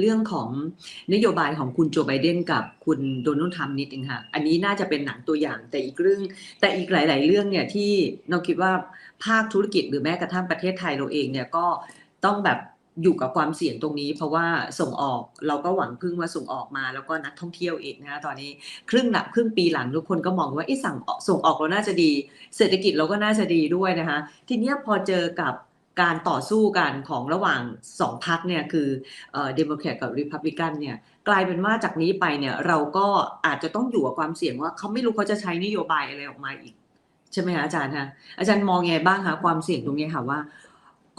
เรื่องของนโยบายของคุณโจไบเดนกับคุณโดนัลด์ทรัมป์นิดนึงค่ะ อันนี้น่าจะเป็นหนังตัวอย่างแต่อีกเรื่อง แต่อีกหลาย ๆ เรื่องเนี่ยที่เราคิดว่าภาคธุรกิจหรือแม้กระทั่งประเทศไทยเราเองเนี่ยก็ต้องแบบอยู่กับความเสี่ยงตรงนี้ เพราะว่าส่งออกเราก็หวังพึ่งว่าส่งออกมา แล้วก็นักท่องเที่ยวเองนะคะตอนนี้ครึ่งหลังครึ่งปีหลังทุกคนก็มองว่าไอ้สั่งส่งออกเราน่าจะดี เศรษฐกิจเราก็น่าจะดีด้วยนะคะทีนี้พอเจอกับ การต่อสู้กันของระหว่างสองพรรคเนี่ยคือเดโมแครตกับริพับลิกันเนี่ยกลายเป็นว่าจากนี้ไปเนี่ยเราก็อาจจะต้องอยู่กับความเสี่ยงว่าเขาไม่รู้เขาจะใช้นโยบายอะไรออกมาอีก ใช่ไหมคะอาจารย์คะอาจารย์มองไงบ้างคะความเสี่ยงตรงนี้ค่ะว่า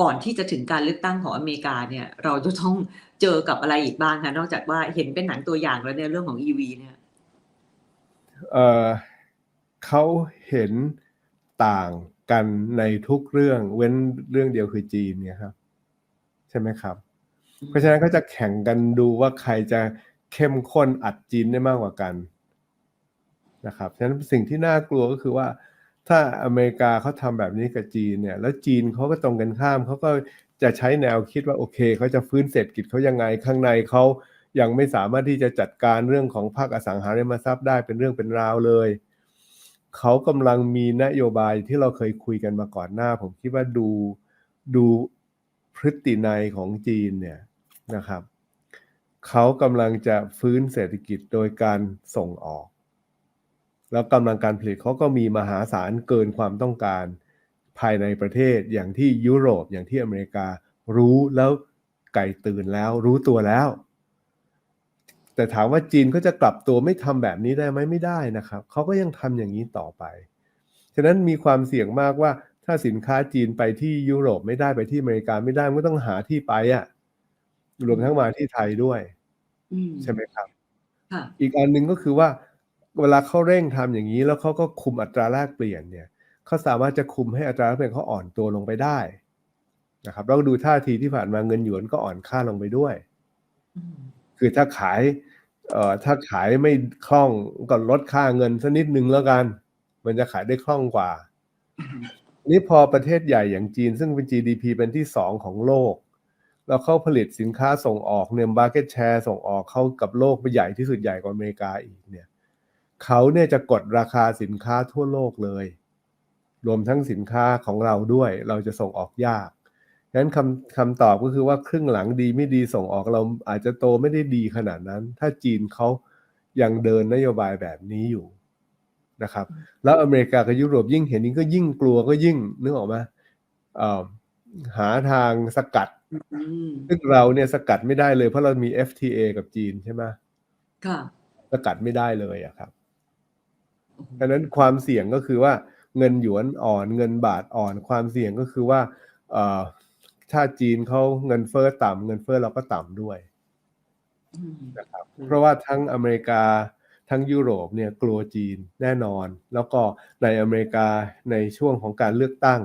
ก่อนที่จะถึงการเลือกตั้งของอเมริกาเนี่ย เราจะต้องเจอกับอะไรอีกบ้างคะนอกจากว่าเห็นเป็นหนังตัวอย่างแล้วในเรื่องของ EV เนี่ยเเขาเห็นต่าง กันในทุกเรื่องเว้นเรื่องเดียวคือจีนเนี่ยครับ ใช่ไหมครับ เพราะฉะนั้นก็จะแข่งกันดูว่าใครจะเข้มข้นอัดจีนได้มากกว่ากันนะครับฉะนั้นสิ่งที่น่ากลัวก็คือว่า ถ้าอเมริกาเขาทำแบบนี้กับจีนเนี่ย แล้วจีนเขาก็ตรงกันข้ามเขาก็จะใช้แนวคิดว่าโอเคเขาจะฟื้นเศรษฐกิจเขายังไงข้างในเขายังไม่สามารถที่จะจัดการเรื่องของภาคอสังหาริมทรัพย์ได้เป็นเรื่องเป็นราวเลย เขากำลังมีนโยบายที่เราเคยคุยกันมาก่อนหน้า ผมคิดว่าดูดูพฤตินัยของจีนเนี่ยนะครับเขากำลังจะฟื้นเศรษฐกิจโดยการส่งออก แล้วกำลังการผลิตเขาก็มีมหาศาลเกินความต้องการภายในประเทศอย่างที่ยุโรปอย่างที่อเมริกา รู้แล้วไก่ตื่นแล้วรู้ตัวแล้ว แต่ถามว่าจีนก็จะกลับตัวไม่ทำแบบนี้ได้ไหมไม่ได้นะครับเขาก็ยังทำอย่างนี้ต่อไป ฉะนั้นมีความเสี่ยงมากว่าถ้าสินค้าจีนไปที่ยุโรปไม่ได้ไปที่อเมริกาไม่ได้มันก็ต้องหาที่ไปอะ่ะรวมทั้งมาที่ไทยด้วยอืมใช่ไหมครับค่ะอีกอันหนึ่งก็คือว่า เวลาเขาเร่งทำอย่างนี้ แล้วเขาก็คุมอัตราแลกเปลี่ยนเนี่ยเขาสามารถจะคุมให้อัตราแลกเปลี่ยนเขาอ่อนตัวลงไปได้นะครับเราดูท่าทีที่ผ่านมาเงินหยวนก็อ่อนค่าลงไปด้วยอืมคือถ้าขาย เอ่อถ้าขายไม่คล่องก็ลดค่าเงินสักนิดนึงแล้วกัน มันจะขายได้คล่องกว่า นี่พอประเทศใหญ่อย่างจีน ซึ่งเป็น GDP เป็นที่สองของโลก แล้วเขาผลิตสินค้าส่งออกเนี่ย market share ส่งออกเข้ากับโลกไปใหญ่ที่สุดใหญ่กว่าอเมริกาอีกเนี่ยเขาเนี่ยจะกดราคาสินค้าทั่วโลกเลย รวมทั้งสินค้าของเราด้วย เราจะส่งออกยาก งั้นคำคำตอบก็คือว่าครึ่งหลังดีไม่ดีส่งออกเราอาจจะโตไม่ได้ดีขนาดนั้น ถ้าจีนเขายังเดินนโยบายแบบนี้อยู่นะครับ แล้วอเมริกากับยุโรปยิ่งเห็นนี้ก็ยิ่งกลัวก็ยิ่งนึกออกไหมเอ่อหาทางสกัดอืมซึ่งเราเนี่ยสกัดไม่ได้เลยเพราะเรามี FTA กับจีนใช่ไหมค่ะสกัดไม่ได้เลยอะครับดังนั้นความเสี่ยงก็คือว่าเงินหยวนอ่อนเงินบาทอ่อนความเสี่ยงก็คือว่าเอ่อ ถ้าจีนเขาเงินเฟ้อต่ำเงินเฟ้อเราก็ต่ำด้วยอืมนะครับเพราะว่าทั้งอเมริกาทั้งยุโรปเนี่ยกลัวจีนแน่นอน แล้วก็ในอเมริกาในช่วงของการเลือกตั้ง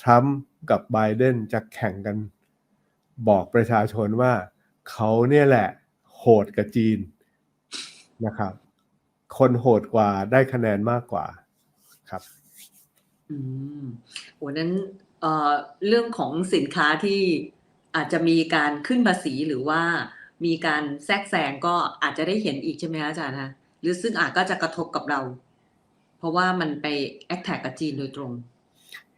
ทรัมป์กับไบเดนจะแข่งกันบอกประชาชนว่าเขาเนี่ยแหละโหดกับจีนนะครับ คนโหดกว่าได้คะแนนมากกว่าครับ อืมโอ้นั้น เอ่อเรื่องของสินค้าที่อาจจะมีการขึ้นภาษีหรือว่ามีการแทรกแซงก็อาจจะได้เห็นอีกใช่ไหมคะอาจารย์ฮะหรือซึ่งอาจก็จะกระทบกับเรา เพราะว่ามันไปแอคแท็กกับจีนโดยตรง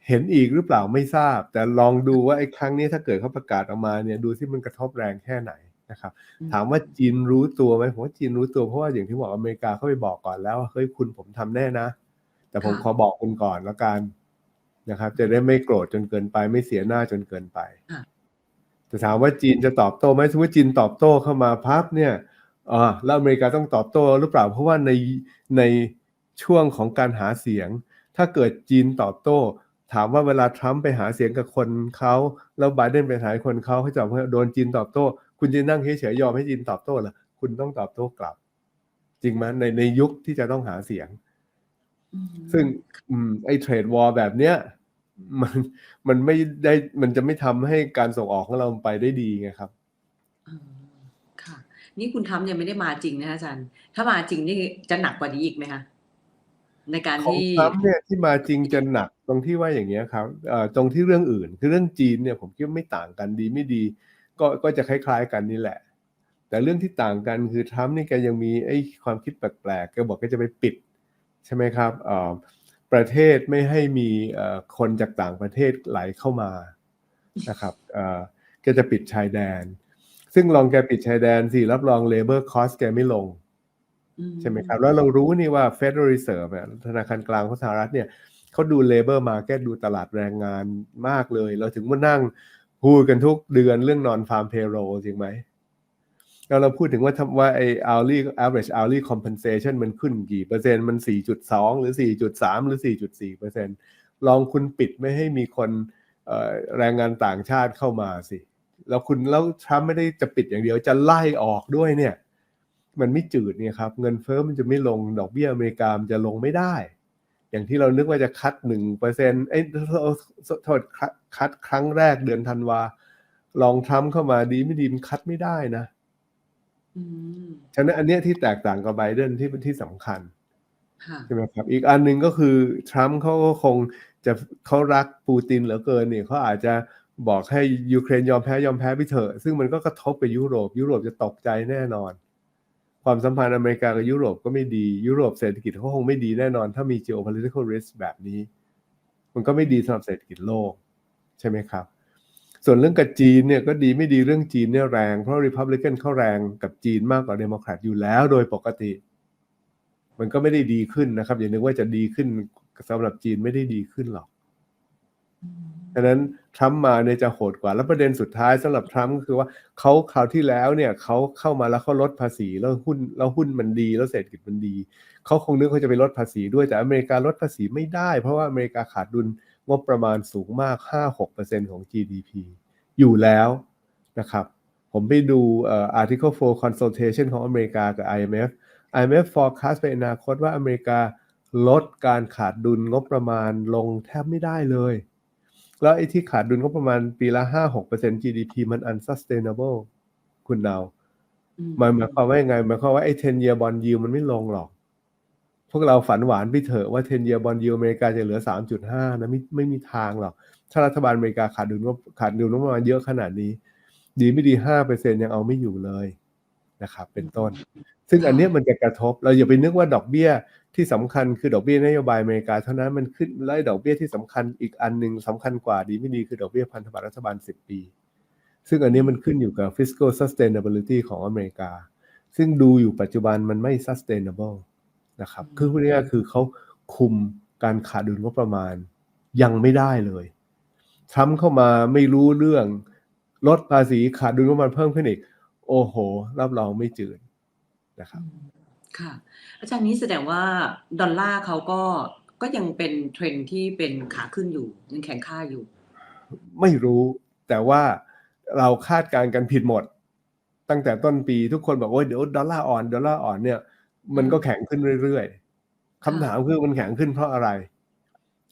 เห็นอีกหรือเปล่าไม่ทราบ แต่ลองดูว่าไอ้ครั้งนี้ถ้าเกิดเขาประกาศออกมาเนี่ยดูที่มันกระทบแรงแค่ไหนนะครับอืมถามว่าจีนรู้ตัวไหมผมว่าจีนรู้ตัวเพราะว่าอย่างที่บอกอเมริกาเขาไปบอกก่อนแล้วว่าเฮ้ยคุณผมทำแน่นะ แต่ผมค่ะขอบอกคุณก่อนแล้วกัน นะครับ จะได้ไม่โกรธจนเกินไป ไม่เสียหน้าจนเกินไปค่ะแต่ถามว่าจีนจะตอบโต้ไหมสมมติจีนตอบโต้เข้ามาพับเนี่ยอ่าแล้วอเมริกาต้องตอบโต้หรือเปล่าเพราะว่าในในช่วงของการหาเสียง ถ้าเกิดจีนตอบโต้ ถามว่าเวลาทรัมป์ไปหาเสียงกับคนเขาแล้วไบเดนไปหาคนเขาเขาจะบอกว่าโดนจีนตอบโต้ คุณจะนั่งเฉยๆยอมให้จีนตอบโต้เหรอคุณต้องตอบโต้กลับ จริงไหมในในยุคที่จะต้องหาเสียงอืม ซึ่งอืมไอ้เทรดวอลแบบเนี้ยมันมันไม่ได้มันจะไม่ทำให้การส่งออกของเราไปได้ดีไงครับอ่าค่ะ นี่คุณทำยังไม่ได้มาจริงนะคะอาจารย์ ถ้ามาจริงนี่จะหนักกว่านี้อีกไหมคะในการของที่ทรัมป์เนี่ยที่มาจริงจะหนักตรงที่ว่าอย่างเงี้ยครับเอ่อตรงที่เรื่องอื่น คือเรื่องจีนเนี่ยผมคิดว่าไม่ต่างกันดีไม่ดี ก็ก็จะคล้ายๆกันนี่แหละ แต่เรื่องที่ต่างกันคือทรัมป์นี่แกยังมีไอ้ความคิดแปลกๆแกบอกแกจะไปปิด ใช่ไหมครับเอ่อประเทศไม่ให้มีเอ่อคนจากต่างประเทศไหลเข้ามานะครับเอ่อแกจะปิดชายแดน ซึ่งลองแกปิดชายแดนสิรับรอง labor cost แกไม่ลงอืใช่ไหมครับ แล้วเรารู้นี่ว่า Federal Reserve เนี่ยธนาคารกลางของสหรัฐเนี่ยเขาดู labor market ดูตลาดแรงงานมากเลย เราถึงมานั่งพูดกันทุกเดือนเรื่อง non farm payroll จริงไหม เราพูดถึงว่าทำว่าไอ้ hourly average hourly compensation มันขึ้นกี่เปอร์เซ็นต์มัน 4.2 หรือ 4.3 หรือ 4.4เปอร์เซ็นต์ลองคุณปิดไม่ให้มีคนแรงงานต่างชาติเข้ามาสิ แล้วคุณแล้วทรัมป์ไม่ได้จะปิดอย่างเดียวจะไล่ออกด้วยเนี่ย มันไม่จืดเนี่ยครับ เงินเฟ้อมันจะไม่ลงดอกเบี้ยอเมริกามันจะลงไม่ได้ อย่างที่เรานึกว่าจะคัดหนึ่งเปอร์เซ็นต์เอ้โทษคัดครั้งแรกเดือนธันวาลองทรัมป์เข้ามาดีไม่ดีมันคัดไม่ได้นะ ฉะนั้นอันเนี้ยที่แตกต่างกับไบเดนที่เป็นที่สำคัญค่ะใช่ไหมครับ อีกอันหนึ่งก็คือทรัมป์เขาก็คงจะเขารักปูตินเหลือเกินเนี่ยเขาอาจจะบอกให้ยูเครนยอมแพ้ยอมแพ้ไปเถอะ ซึ่งมันก็กระทบกับยุโรป ยุโรปจะตกใจแน่นอน ความสัมพันธ์อเมริกากับยุโรปก็ไม่ดี ยุโรปเศรษฐกิจเขาคงไม่ดีแน่นอน ถ้ามี geopolitical risk แบบนี้ มันก็ไม่ดีสำหรับเศรษฐกิจโลก ใช่ไหมครับ ส่วนเรื่องกับจีนเนี่ยก็ดีไม่ดีเรื่องจีนเนี่ยแรง เพราะ Republican เข้าแรงกับจีนมากกว่าเดโมแครตอยู่แล้วโดยปกติ มันก็ไม่ได้ดีขึ้นนะครับ อย่านึกว่าจะดีขึ้นสำหรับจีนไม่ได้ดีขึ้นหรอกดังนั้นทรัมป์มาเนี่ยจะโหดกว่า แล้วประเด็นสุดท้ายสำหรับทรัมป์ก็คือว่าเขาคราวที่แล้วเนี่ยเขาเข้ามาแล้วเขาลดภาษีแล้วหุ้นแล้วหุ้นมันดีแล้วเศรษฐกิจมันดีเขาคงนึกเขาจะไปลดภาษีด้วยแต่อเมริกาลดภาษีไม่ได้ เพราะว่าอเมริกาขาดดุล งบประมาณสูงมาก 5-6%ของ GDP อยู่แล้วนะครับ ผมไปดูเอ่อ article for consultation ของอเมริกากับ IMF IMF forecast ไปอนาคตว่าอเมริกาลดการขาดดุลงบประมาณลงแทบไม่ได้เลย แล้วไอ้ที่ขาดดุลงบประมาณปีละ 5-6% GDP มัน unsustainable คุณดาวอืมหมายหมายความว่ายังไงหมายความว่าไอ้ 10 year bond yield มันไม่ลงหรอก พวกเราฝันหวานไปเถอะว่า10 year bond yield อเมริกาจะเหลือ 3.5 นะไม่ไม่มีทางหรอก ถ้ารัฐบาลอเมริกาขาดดุลงบขาดดุลงบประมาณเยอะขนาดนี้ ดีไม่ดี5%ยังเอาไม่อยู่เลยนะครับเป็นต้น ซึ่งอันนี้มันจะกระทบ เราอย่าไปนึกว่าดอกเบี้ยที่สำคัญคือดอกเบี้ยนโยบายอเมริกาเท่านั้นมันขึ้นไล่ดอกเบี้ยที่สำคัญอีกอันหนึ่งสำคัญกว่าดีไม่ดีคือดอกเบี้ยพันธบัตรรัฐบาล 10 ปี ซึ่งอันนี้มันขึ้นอยู่กับ fiscal sustainability ของอเมริกา ซึ่งดูอยู่ปัจจุบันมันไม่ sustainable นะครับคือพูดง่ายๆคือเขาคุมการขาดดุลงบประมาณยังไม่ได้เลยทรัมป์เข้ามาไม่รู้เรื่องลดภาษีขาดดุลงบประมาณเพิ่มขึ้นอีก โอ้โห รับรองไม่จืดนะครับอืมค่ะ อาจารย์นี้แสดงว่าดอลลาร์เขาก็ก็ยังเป็นเทรนด์ที่เป็นขาขึ้นอยู่ยังแข็งค่าอยู่ ไม่รู้แต่ว่าเราคาดการณ์กันผิดหมด ตั้งแต่ต้นปีทุกคนบอกว่าเดี๋ยวดอลลาร์อ่อนดอลลาร์อ่อนเนี่ย มันก็แข็งขึ้นเรื่อยๆคำถามคือมันแข็งขึ้นเพราะอะไร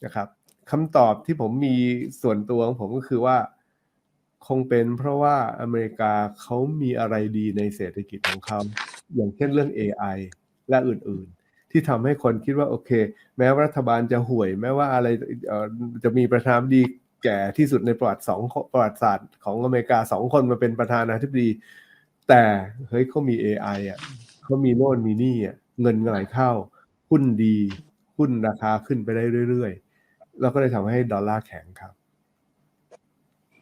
นะครับคำตอบที่ผมมีส่วนตัวของผมก็คือว่า คงเป็นเพราะว่าอเมริกาเขามีอะไรดีในเศรษฐกิจของเขาอย่างเช่นเรื่อง AI และอื่นๆ ที่ทำให้คนคิดว่าโอเค แม้ว่ารัฐบาลจะห่วย แม้ว่าอะไรเอ่อจะมีประธานาธิบดีแก่ที่สุดในประวัติสองประวัติศาสตร์ของอเมริกาสองคนมาเป็นประธานาธิบดี แต่เฮ้ยเขามี AI อะ เขามีโน่นมีนี่อะเงินไหลเข้าหุ้นดีหุ้นราคาขึ้นไปได้เรื่อยๆแล้วก็เลยทำให้ดอลลาร์แข็งครับ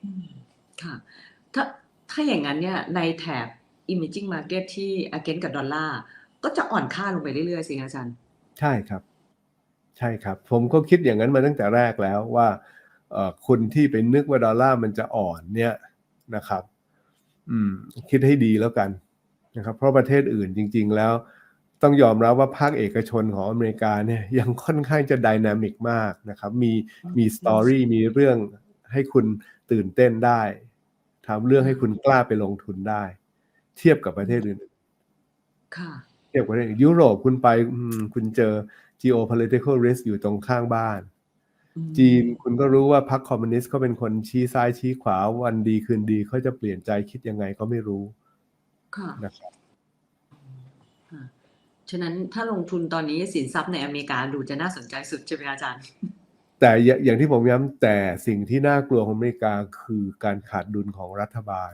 อืมค่ะถ้าถ้าอย่างนั้นเนี่ยในแถบ emerging market ที่ against กับดอลลาร์ก็จะอ่อนค่าลงไปเรื่อยๆสิคะอาจารย์ ใช่ครับ ใช่ครับ ผมก็คิดอย่างนั้นมาตั้งแต่แรกแล้วว่าเอ่อคุณที่ไปนึกว่าดอลลาร์มันจะอ่อนเนี่ยนะครับ อืม คิดให้ดีแล้วกัน นะครับเพราะประเทศอื่นจริง ๆ แล้ว ต้องยอมรับว่าภาคเอกชนของอเมริกาเนี่ยยังค่อนข้างจะไดนามิกมากนะครับมีมีสตอรี่มีเรื่องให้คุณตื่นเต้นได้ทำเรื่องให้คุณกล้าไปลงทุนได้ เทียบกับประเทศอื่นค่ะเทียบกับประเทศอื่นยุโรปคุณไปอืมคุณเจอ geopolitical risk อยู่ตรงข้างบ้านอืมจีนคุณก็รู้ว่าพรรคคอมมิวนิสต์เขาเป็นคนชี้ซ้ายชี้ขวาวันดีคืนดีเขาจะเปลี่ยนใจคิดยังไงก็ไม่รู้ ค่ะนะครับค่ะฉะนั้นถ้าลงทุนตอนนี้สินทรัพย์ในอเมริกาดูจะน่าสนใจสุดใช่ไหมคะอาจารย์ แต่อย่าอย่างที่ผมย้ำแต่สิ่งที่น่ากลัวของอเมริกาคือการขาดดุลของรัฐบาล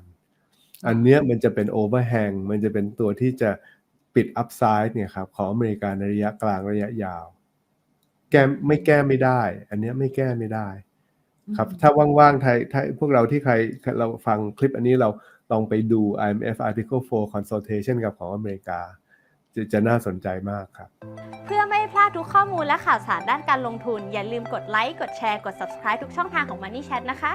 อันเนี้ยมันจะเป็นโอเวอร์แฮงมันจะเป็นตัวที่จะปิดอัพไซด์เนี่ยครับของอเมริกาในระยะกลางระยะยาว แก้ไม่แก้ไม่ได้ อันเนี้ยไม่แก้ไม่ได้ ครับ ถ้าว่างๆไทยถ้าพวกเราที่ใครเราฟังคลิปอันนี้เราลองไปดู IMF Article 4 Consultation กับของอเมริกา จะจะน่าสนใจมากครับ เพื่อไม่ให้พลาดทุกข้อมูลและข่าวสารด้านการลงทุน อย่าลืมกดไลค์ กดแชร์ กด subscribe ทุกช่องทางของ Money Chat นะคะ